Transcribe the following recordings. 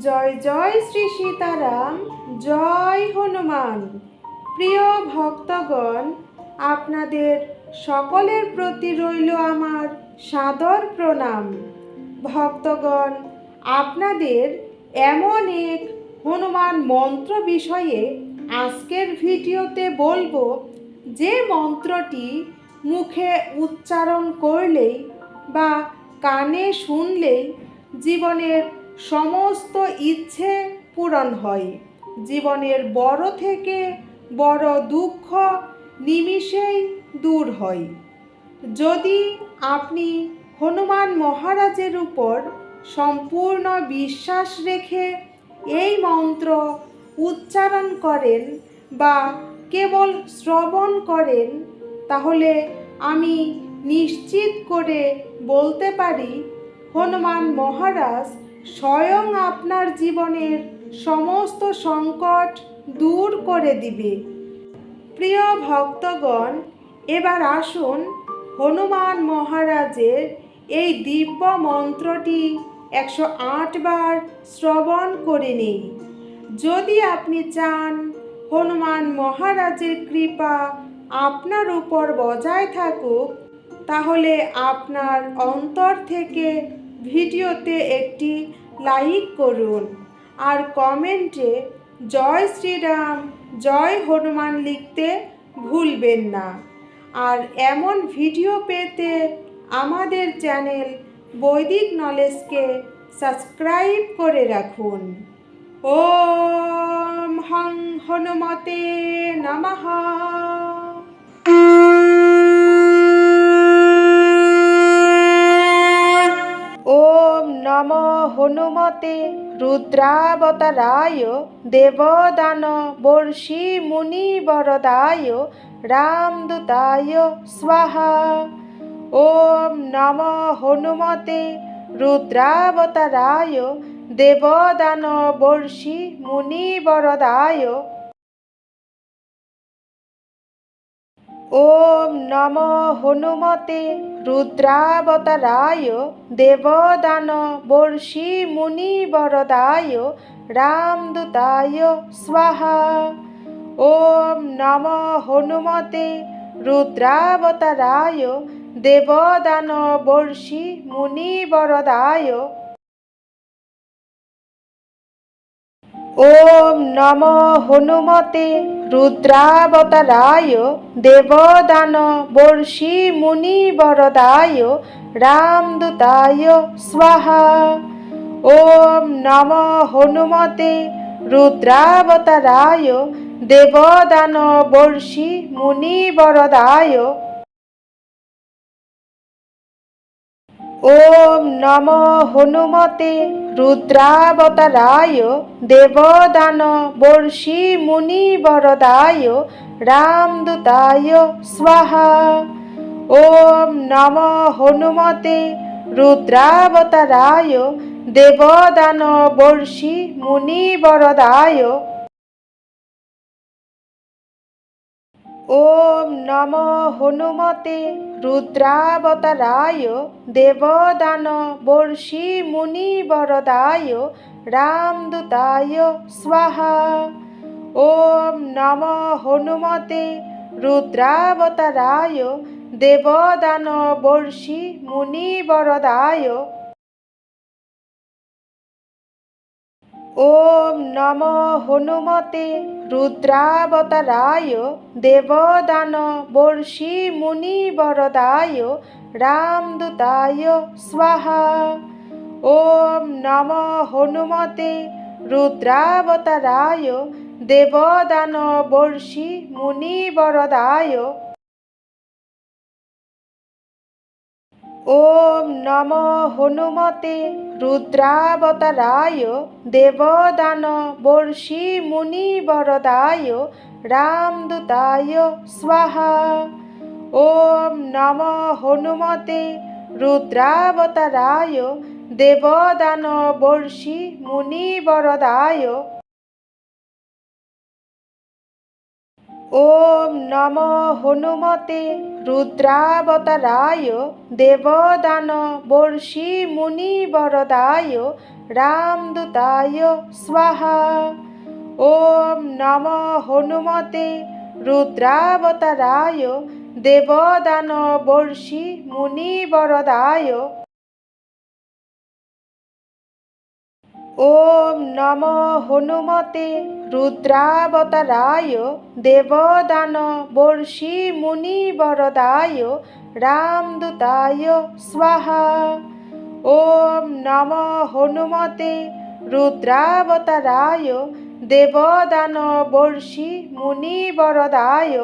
জয় জয় শ্রী সীতারাম, জয় হনুমান। প্রিয় ভক্তগণ, আপনাদের সকলের প্রতি রইল আমার সাদর প্রণাম। ভক্তগণ, আপনাদের এমন এক হনুমান মন্ত্র বিষয়ে আজকের ভিডিওতে বলব, যে মন্ত্রটি মুখে উচ্চারণ করলেই বা কানে শুনলেই জীবনের সমস্ত ইচ্ছে পূরণ হয়। জীবনের বড় থেকে বড় দুঃখ নিমিষেই দূর হয়। যদি আপনি হনুমান মহারাজের উপর সম্পূর্ণ বিশ্বাস রেখে এই মন্ত্র উচ্চারণ করেন বা কেবল শ্রবণ করেন, তাহলে আমি নিশ্চিত করে বলতে পারি, হনুমান মহারাজ স্বয়ং আপনার জীবনের সমস্ত সংকট দূর করে দিবে। প্রিয় ভক্তগণ, এবার আসুন হনুমান মহারাজের এই দিব্য মন্ত্রটি একশো বার শ্রবণ করে নিই যদি আপনি চান, হনুমান মহারাজের কৃপা আপনার উপর বজায় থাকুক, তাহলে আপনার অন্তর থেকে ভিডিওতে একটি লাইক করুন আর কমেন্টে জয় শ্রীরাম, জয় হনুমান লিখতে ভুলবেন না। আর এমন ভিডিও পেতে আমাদের চ্যানেল বৈদিক নলেজকে সাবস্ক্রাইব করে রাখুন। ও হং হনুমতে নমঃ। নম হনুমতে রুদ্রাবতারায় দেবদান বর্ষি মুনি বরদায় রামদূতায় স্বাহা। ওম নম হনুমতে রুদ্রাবতারায় দেবদান বর্ষি মুনি বরদায় ওম নম হনুমতে রুদ্রাবতারায় দেবদান বর্ষি মুনি বরদায় রামদূতায় স্বাহা। ওম নম হনুমতে রুদ্রাবতারায় দেবদান বর্ষি মুনি বরদায় ওম নম হনুমতে রুদ্রাবতারায় দেবদান বর্ষি মুনি বরদায় রামদূতায় স্বাহা। ওম নম হনুমতে রুদ্রাবতারায় দেবদান বর্ষি মুনি বরদায় ওম নম হনুমতে রুদ্রাবতারায় দেবদান বর্ষি মুনি বরদায় রামদূতায় স্বাহা। ওম নম হনুমতে রুদ্রাবতারায় দেবদান বর্ষি মুনি বরদায় ওম নম হনুমতে রুদ্রাবতারায় দেবদান বর্ষি মুনি বরদায় রামদূতায় স্বাহা। ওম নম হনুমতে রুদ্রাবতারায় দেবদান বর্ষি মুনি বরদায় ওম নম হনুমতে রুদ্রাবতারায় দেবদান বর্ষি মুনি বরদায় রামদূতায় স্বাহা। ওম নম হনুমতে রুদ্রাবতারায় দেবদান বর্ষি মুনি বরদায়। ওম নম হনুমতে রুদ্রাবতারায় দেবদান বর্ষি মুনি বরদায় রামদূতায় স্বাহা। ওম নম হনুমতে রুদ্রাবতারায় দেবদান বর্ষি মুনি বরদায় ওম নম হনুমতে রুদ্রাবতারায় দেবদান বর্ষি মুনি বরদায় রামদূতায় স্বাহা। ওম নম হনুমতে রুদ্রাবতারায় দেবদান বর্ষি মুনিবরদায় ওম নম হনুমতে রুদ্রাবতারায় দেবদান বর্ষি মুনিবরদায় রামদূতায় স্বাহা। ওম নম হনুমতে রুদ্রাবতারায় দেবদান বর্ষি মুনিবরদায়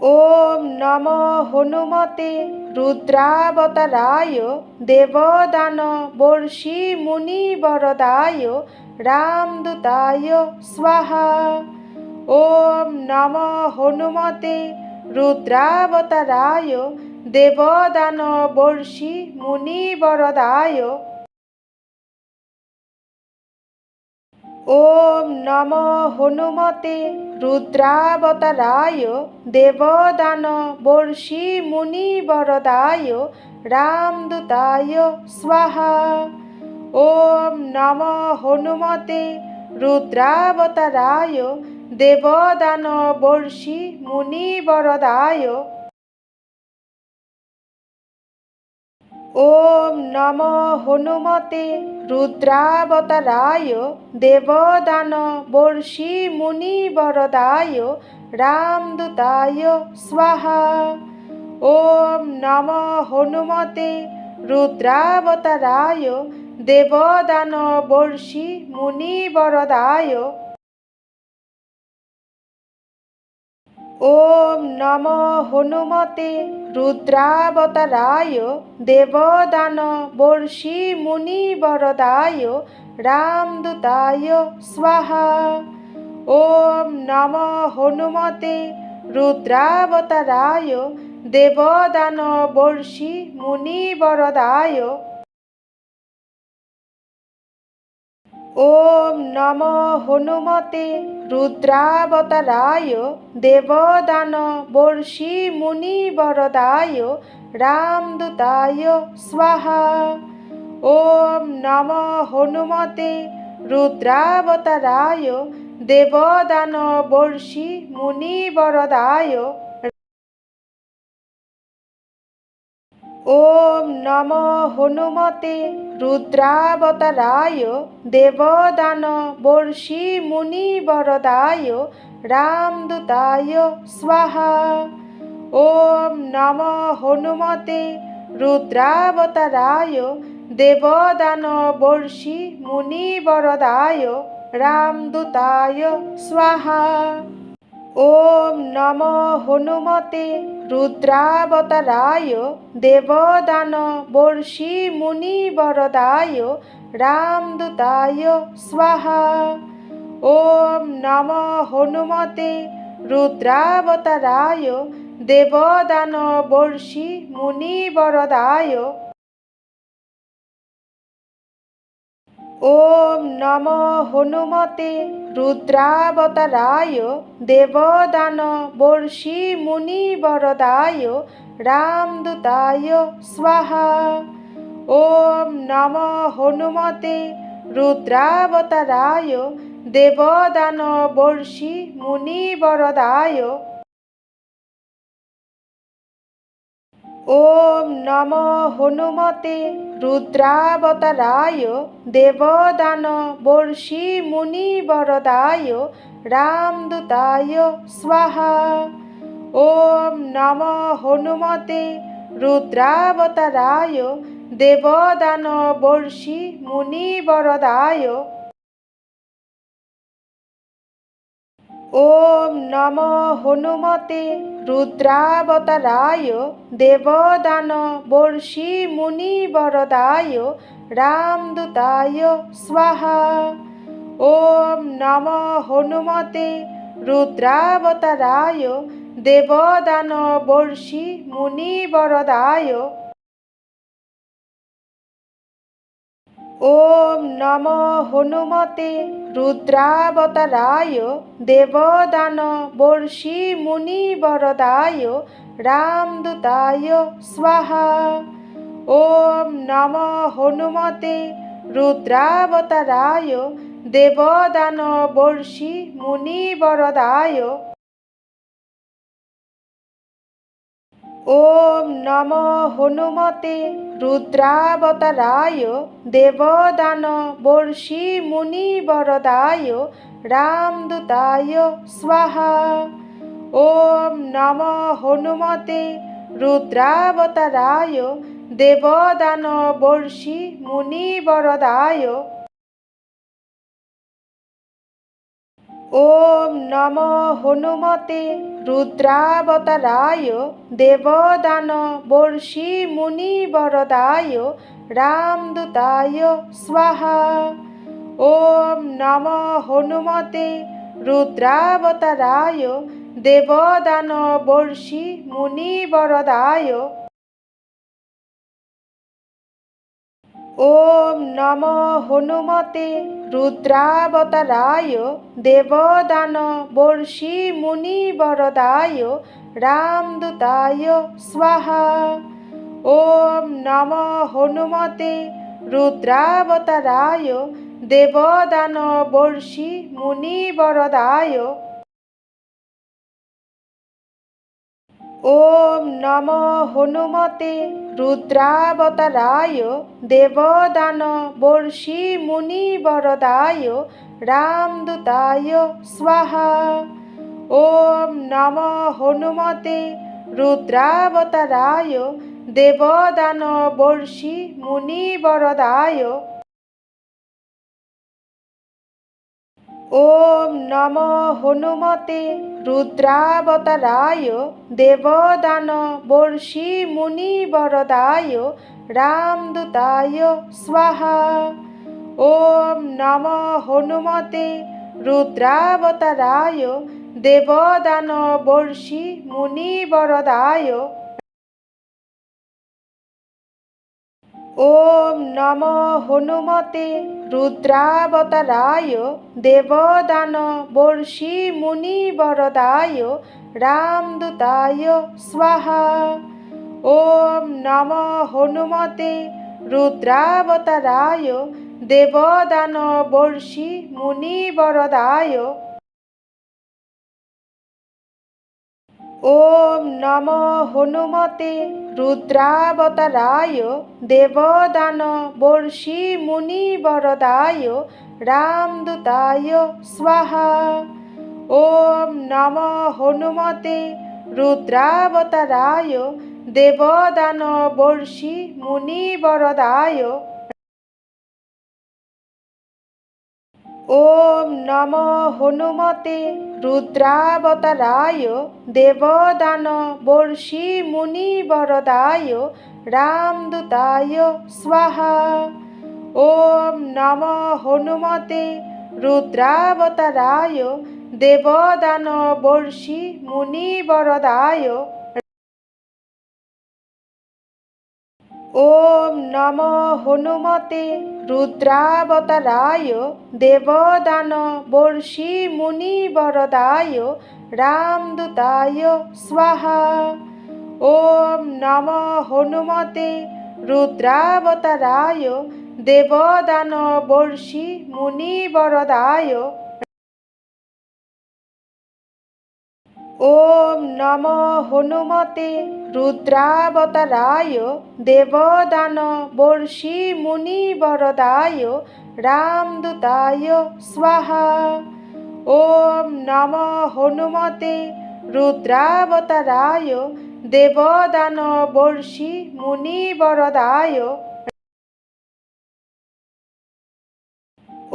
ওম নম হনুমতে রুদ্রাবতারায় দেবদান বর্ষি মুনিবরদায় রামদূতায় স্বাহা। ওম নম হনুমতে রুদ্রাবতারায় দেবদান বর্ষি মুনিবরদায় ওম নম হনুমতে রুদ্রাবতারায় দেবদান বর্ষি মুনিবরদায় রামদূতায় স্বাহা। ওম নম হনুমতে রুদ্রাবতারায় দেবদান বর্ষি মুনিবরদায় ওম নম হনুমতে রুদ্রাবতারায় দেবদান বর্ষি মুনিবরদায় রামদূতায় স্বাহা। ওম নম হনুমতে রুদ্রাবতারায় দেবদান বর্ষি মুনিবরদায় ওম নম হনুমতে রুদ্রাবতারায় দেবদান বর্ষি মুনিবরদায় রামদূতায় স্বাহা। ওম নম হনুমতে রুদ্রাবতারায় দেবদান বর্ষি মুনিবরদায় ওম নম হনুমতে রুদ্রাবতারায় দেবদান বর্ষি মুনি বরদায় রামদূতায় স্বাহা। ওম নম হনুমতে রুদ্রাবতারায় দেবদান বর্ষি মুনিবরদায় ওম নম হনুমতে রুদ্রাবতারায় দেবদান বর্ষি মুনিবরদায় রামদূতায় স্বাহা। ওম নম হনুমতে রুদ্রাবতারায় দেবদান বর্ষি মুনিবরদায় রামদূতায় স্বাহা। ওম নম হনুমতে রুদ্রাবতারায় দেবদান বর্ষি মুনিবরদায় রামদূতায় স্বাহা। ওম নম হনুমতে রুদ্রাবতারায় দেবদান বর্ষি মুনিবরদায় ওম নম হনুমতে রুদ্রাবতারায় দেবদান বর্ষি মুনিবরদায় রামদূতায় স্বাহা। ওম নম হনুমতে রুদ্রাবতারায় দেবদান বর্ষি মুনিবরদায় ওম নম হনুমতে রুদ্রাবতারায় দেবদান বর্ষি মুনি বরদায় রামদূতায় স্বাহা। ওম নম হনুমতে রুদ্রাবতারায় দেবদান বর্ষি মুনিবরদায় ওম নম হনুমতে রুদ্রাবতারায় দেবদান বর্ষি মুনিবরদায় রামদূতায় স্বাহা। ওম নম হনুমতে রুদ্রাবতারায় দেবদান বর্ষি মুনিবরদায় ওম নম হনুমতে রুদ্রাবতারায় দেবদান বর্ষি মুনিবরদায় রামদূতায় স্বাহা। ওম নম হনুমতে রুদ্রাবতারায় দেবদান বর্ষি মুনিবরদায় ওম নম হনুমতে রুদ্রাবতারায় দেবদান বর্ষি মুনি বরদায় রামদূতায় স্বাহা। ওম নম হনুমতে রুদ্রাবতারায় দেবদান বর্ষি মুনিবরদায় ওম নম হনুমতে রুদ্রাবতারায় দেবদান বর্ষি মুনিবরদায় রামদূতায় স্বাহা। ওম নম হনুমতে রুদ্রাবতারায় দেবদান বর্ষি মুনিবরদায় ওম নম হনুমতে রুদ্রাবতারায় দেবদান বর্ষি মুনিবরদায় রামদূতায় স্বাহা। ওম নম হনুমতে রুদ্রাবতারায় দেবদান বর্ষি মুনিবরদায় ওম নম হনুমতে রুদ্রাবতারায় দেবদান বর্ষি মুনিবরদায় রামদূতায় স্বাহা। ওম নম হনুমতে রুদ্রাবতারায় দেবদান বর্ষি মুনিবরদায় ওম নম হনুমতে রুদ্রাবতারায় দেবদান বর্ষি মুনিবরদায় রামদূতায় স্বাহা। ওম নম হনুমতে রুদ্রাবতারায় দেবদান বর্ষি মুনিবরদায় ওম নম হনুমতে রুদ্রাবতারায় দেবদান বর্ষি মুনিবরদায় রামদূতায় স্বাহা। ওম নম হনুমতে রুদ্রাবতারায় দেবদান বর্ষি মুনিবরদায় ওম নম হনুমতে রুদ্রাবতারায় দেবদান বর্ষি মুনিবরদায় রামদূতায় স্বাহা। ওম নম হনুমতে রুদ্রাবতারায় দেবদান বর্ষি মুনিবরদায় ওম নম হনুমতে রুদ্রাবতারায় দেবদান বর্ষি মুনিবরদায় রামদূতায় স্বাহা। ওম নম হনুমতে রুদ্রাবতারায় দেবদান বর্ষি মুনিবরদায় ওম নম হনুমতে রুদ্রাবতারায় দেবদান বর্ষি মুনিবরদায় রামদূতায় স্বাহা। ওম নম হনুমতে রুদ্রাবতারায় দেবদান বর্ষি মুনিবরদায় ওম নম হনুমতে রুদ্রাবতারায় দেবদান বর্ষি মুনিবরদায় রামদূতায় স্বাহা। ওম নম হনুমতে রুদ্রাবতারায় দেবদান বর্ষি মুনি বরদায়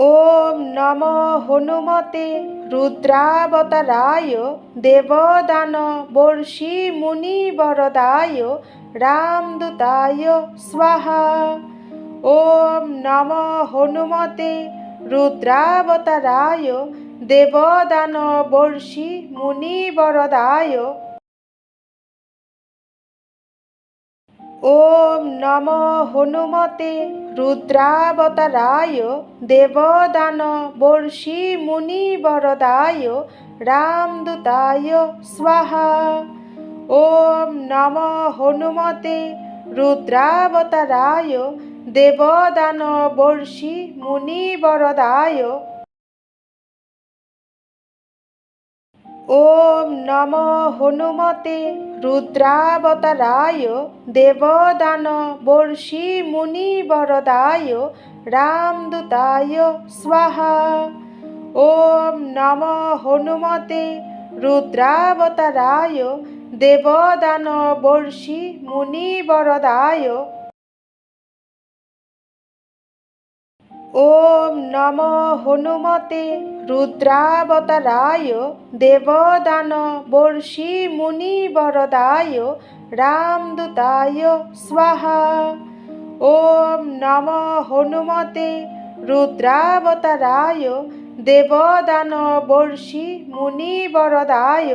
ওম নম হনুমতে রুদ্রাবতারায় দেবদান বর্ষি মুনি মুনিবরদায় রামদূতায় স্বাহা। ওম নম হনুমতে রুদ্রাবতারায় দেবদান বর্ষি মুনিবরদায় ওম নম হনুমতে রুদ্রাবতারায় দেবদান বর্ষি মুনি বরদায় রামদূতায় স্বাহা। ওম নম হনুমতে রুদ্রাবতারায় দেবদান বর্ষি মুনিবরদায় ওম নম হনুমতে রুদ্রাবতারায় দেবদান বর্ষি মুনিবরদায় রামদূতায় স্বাহা। ওম নম হনুমতে রুদ্রাবতারায় দেবদান বর্ষি মুনিবরদায় ওম নম হনুমতে রুদ্রাবতারায় দেবদান বর্ষি মুনিবরদায় রামদূতায় স্বাহা। ওম নম হনুমতে রুদ্রাবতারায় দেবদান বর্ষি মুনিবরদায়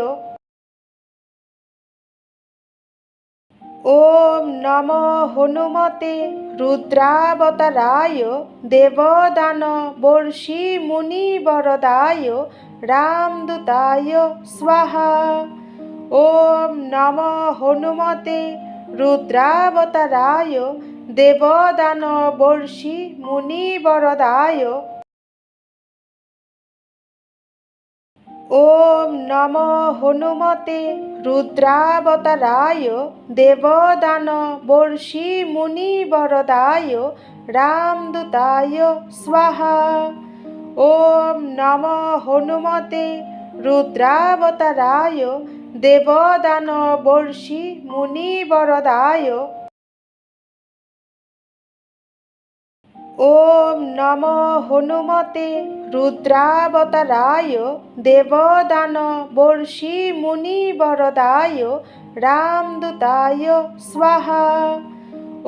ওম নম হনুমতে রুদ্রাবতারায় দেবদান বর্ষি মুনিবরদায় রামদূতায় স্বাহা। ওম নম হনুমতে রুদ্রাবতারায় দেবদান বর্ষি মুনিবরদায় ওম নম হনুমতে রুদ্রাবতারায় দেবদান বর্ষি মুনিবরদায় রামদূতায় স্বাহা। ওম নম হনুমতে রুদ্রাবতারায় দেবদান বর্ষি মুনিবরদায় ওম নম হনুমতে রুদ্রাবতারায় দেবদান বর্ষি মুনিবরদায় রামদূতায় স্বাহা।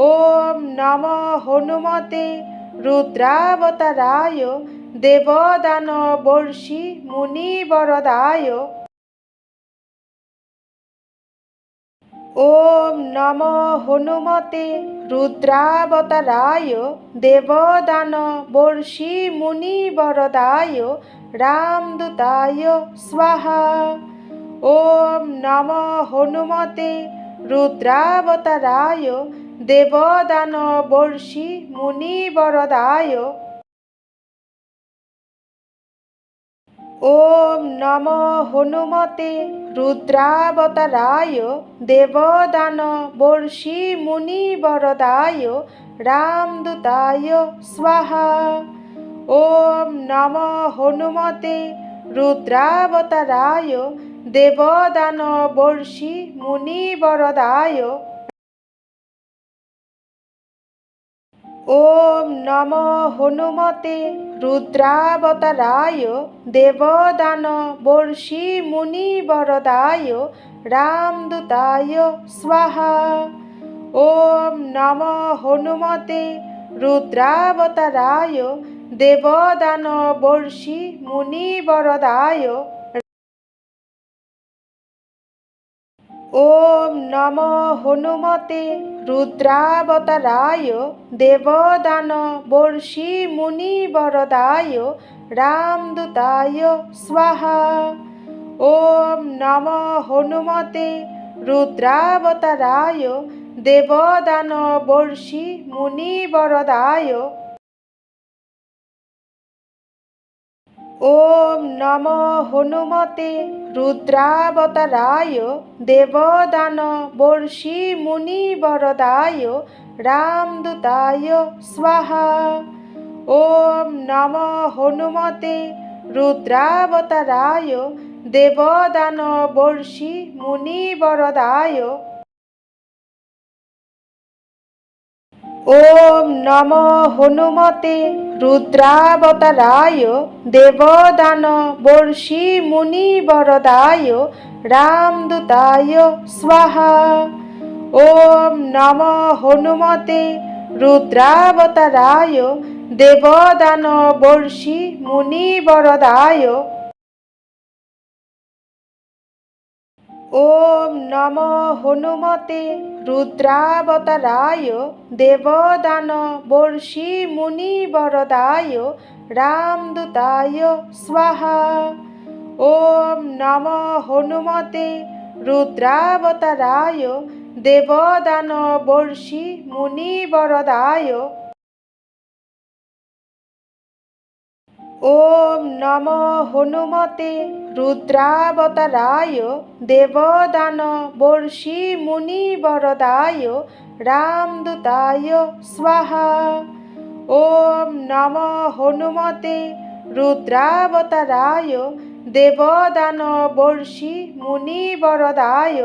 ওম নম হনুমতে রুদ্রাবতারায় দেবদান বর্ষি মুনিবরদায় ওম নম হনুমতে রুদ্রাবতারায় দেবদান বর্ষি মুনি মুনিবরদায় রামদূতায় স্বাহা। ওম নম হনুমতে রুদ্রাবতারায় দেবদান বর্ষি মুনিবরদায় ওম নম হনুমতে রুদ্রাবতারায় দেবদান বর্ষি মুনিবরদায় রামদূতায় স্বাহা। ওম নম হনুমতে রুদ্রাবতারায় দেবদান বর্ষি মুনিবরদায় ওম নম হনুমতে রুদ্রাবতারায় দেবদান বর্ষি মুনিবরদায় রামদূতায় স্বাহা। ওম নম হনুমতে রুদ্রাবতারায় দেবদান বর্ষি মুনিবরদায় ওম নম হনুমতে রুদ্রাবতারায় দেবদান বর্ষি মুনিবরদায় রামদূতায় স্বাহা। ওম নম হনুমতে রুদ্রাবতারায় দেবদান বর্ষি মুনিবরদায় ওম নম হনুমতে রুদ্রাবতারায় দেবদান বর্ষি মুনিবরদায় রামদূতায় স্বাহা। ওম নম হনুমতে রুদ্রাবতারায় দেবদান বর্ষি মুনিবরদায় ওম নম হনুমতে রুদ্রাবতারায় দেবদান বর্ষি মুনিবরদায় রামদূতায় স্বাহা। ওম নম হনুমতে রুদ্রাবতারায় দেবদান বর্ষি মুনিবরদায় ওম নম হনুমতে রুদ্রাবতারায় দেবদান বর্ষি মুনিবরদায় রামদূতায় স্বাহা। ওম নম হনুমতে রুদ্রাবতারায় দেবদান বর্ষি মুনিবরদায় ওম নম হনুমতে রুদ্রাবতারায় দেবদান বর্ষি মুনিবরদায় রামদূতায় স্বাহা। ওম নম হনুমতে রুদ্রাবতারায় দেবদান বর্ষি মুনিবরদায়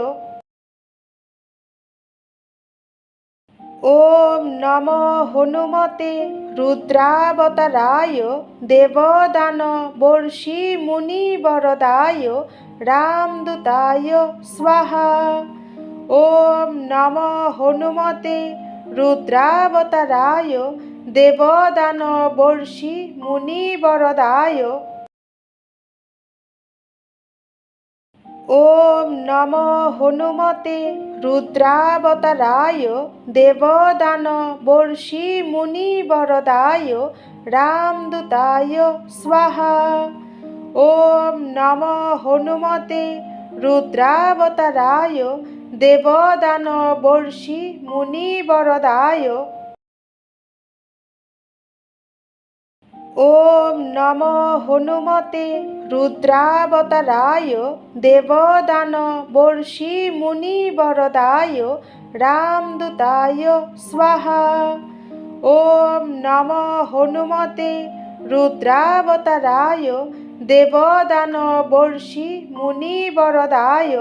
ওম নম হনুমতে রুদ্রাবতারায় দেবদান বর্ষি মুনিবরদায় রামদূতায় স্বাহা। ওম নম হনুমতে রুদ্রাবতারায় দেবদান বর্ষি মুনিবরদায় ওম নম হনুমতে রুদ্রাবতারায় দেবদান বর্ষি মুনিবরদায় রামদূতায় স্বাহা। ওম নম হনুমতে রুদ্রাবতারায় দেবদান বর্ষি মুনিবরদায় ওম নম হনুমতে রুদ্রাবতারায় দেবদান বর্ষি মুনিবরদায় রামদূতায় স্বাহা। ওম নম হনুমতে রুদ্রাবতারায় দেবদান বর্ষি মুনিবরদায়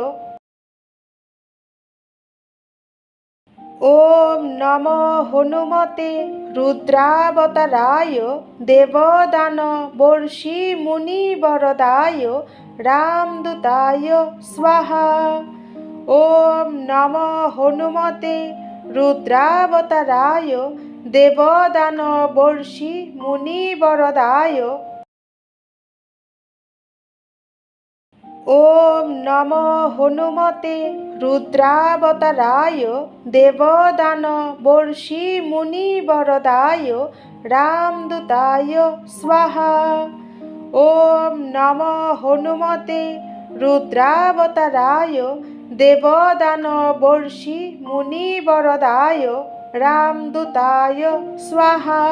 ওম নম হনুমতে রুদ্রাবতারায় দেবদান বর্ষি মুনিবরদায় রামদূতায় স্বাহা। ওম নম হনুমতে রুদ্রাবতারায় দেবদান বর্ষি মুনিবরদায় ওম নম হনুমতে রুদ্রাবতারায় দেবদান বর্ষি মুনিবরদায় রামদূতায় স্বাহা। ওম নম হনুমতে রুদ্রাবতারায় দেবদান বর্ষি মুনিবরদায় রামদূতায় স্বাহা।